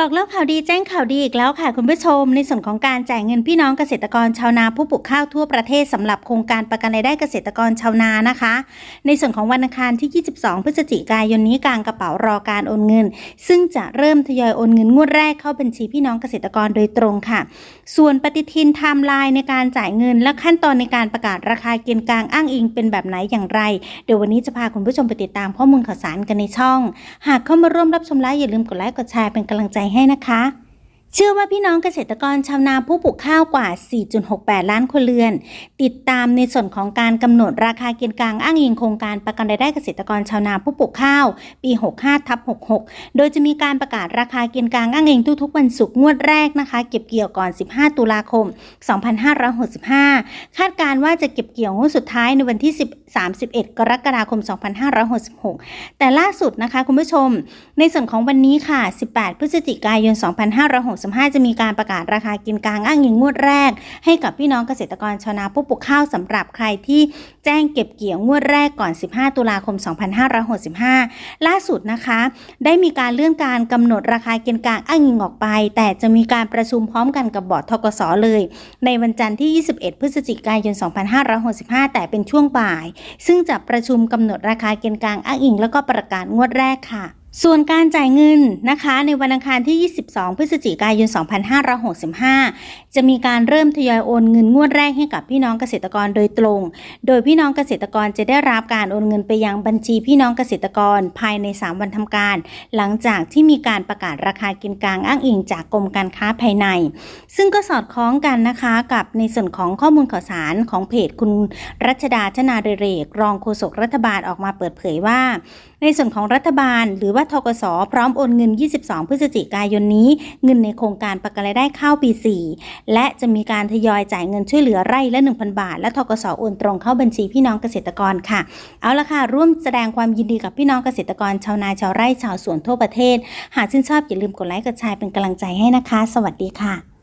บอกเล่าข่าวดีแจ้งข่าวดีอีกแล้วค่ะคุณผู้ชม ในส่วนของการจ่ายเงินพี่น้องเกษตรกรชาวนาผู้ปลูกข้าวทั่วประเทศสำหรับโครงการประกันรายได้เกษตรกรชาวนานะคะ ในส่วนของวันอังคารที่ 22 พฤศจิกายนนี้กลางกระเป๋ารอการโอนเงิน ซึ่งจะเริ่มทยอยโอนเงินงวดแรกเข้าบัญชีพี่น้องเกษตรกรโดยตรงค่ะ ส่วนปฏิทินไทม์ไลน์ในการจ่ายเงินและขั้นตอนในการประกาศราคาเกณฑ์กลางอ้างอิงเป็นแบบไหนอย่างไร เดี๋ยววันนี้จะพาคุณผู้ชมไปติดตามข้อมูลข่าวสารกันในช่อง หากเข้ามาร่วมรับชมไลฟ์อย่าลืมกดไลค์กดแชร์เป็นกำลังใจให้นะคะ เชื่อว่าพี่น้องเกษตรกรชาวนาผู้ปลูกข้าวกว่า 4.68 ล้านครัวเรือน ติดตามในส่วนของการกำหนดราคาเกณฑ์กลางอ้างอิงโครงการประกันรายได้เกษตรกรชาวนาผู้ปลูกข้าว ปี 65ทับ66 โดยจะมีการประกาศราคาเกณฑ์กลางอ้างอิงทุกๆวันศุกร์งวดแรกนะคะ เก็บเกี่ยวก่อน 15 ตุลาคม 2565 คาดการณ์ว่าจะเก็บเกี่ยวงวดสุดท้ายในวันที่10 31 กรกฎาคม 2566 แต่ล่าสุดนะคะคุณผู้ชม ในส่วนของวันนี้ค่ะ 18 พฤศจิกายน 256 2565 จะมีการประกาศราคากินกลางอ้างอิงงวดแรก ให้กับพี่น้องเกษตรกรชาวนาผู้ปลูกข้าวสำหรับใครที่แจ้งเก็บเกี่ยวงวดแรกก่อน 15 ตุลาคม 2565 ล่าสุดนะคะ ได้มีการเลื่อนการกำหนดราคาเกณฑ์กลางอ้างอิงออกไป แต่จะมีการประชุมพร้อมกันกับบอร์ดทกสเลย ในวันจันทร์ที่ 21 พฤศจิกายน 2565 แต่เป็นช่วงบ่าย ซึ่งจะประชุมกำหนดราคาเกณฑ์กลางอ้างอิง แล้วก็ประกาศงวดแรกค่ะ ส่วนการจ่ายเงินนะคะในวันอังคารที่ 22 พฤศจิกายน 2565 จะมีการเริ่มทยอยโอนเงินงวดแรกให้กับพี่น้องเกษตรกรโดยตรง โดยพี่น้องเกษตรกรจะได้รับการโอนเงินไปยังบัญชีพี่น้องเกษตรกรภายใน 3 วันทำการ หลังจากที่มีการประกาศราคากินกลางอ้างอิงจากกรมการค้าภายใน ซึ่งก็สอดคล้องกันนะคะกับในส่วนของข้อมูลข่าวสารของเพจคุณรัชดาชนาเดเรกรองโฆษกรัฐบาลออกมาเปิดเผยว่า ในส่วนของรัฐบาล หรือว่าทกสพร้อมโอนเงิน 22 พฤศจิกายนนี้ เงินในโครงการประกันรายได้ข้าวปี 4 และจะมีการทยอยจ่ายเงินช่วยเหลือไร่ละ 1,000 บาท และทกสโอนตรงเข้าบัญชีพี่น้องเกษตรกรค่ะ เอาละค่ะ ร่วมแสดงความยินดีกับพี่น้องเกษตรกรชาวนาชาวไร่ชาวสวนทั่วประเทศ หากชื่นชอบอย่าลืมกดไลค์กดแชร์เป็นกำลังใจให้นะคะ สวัสดีค่ะ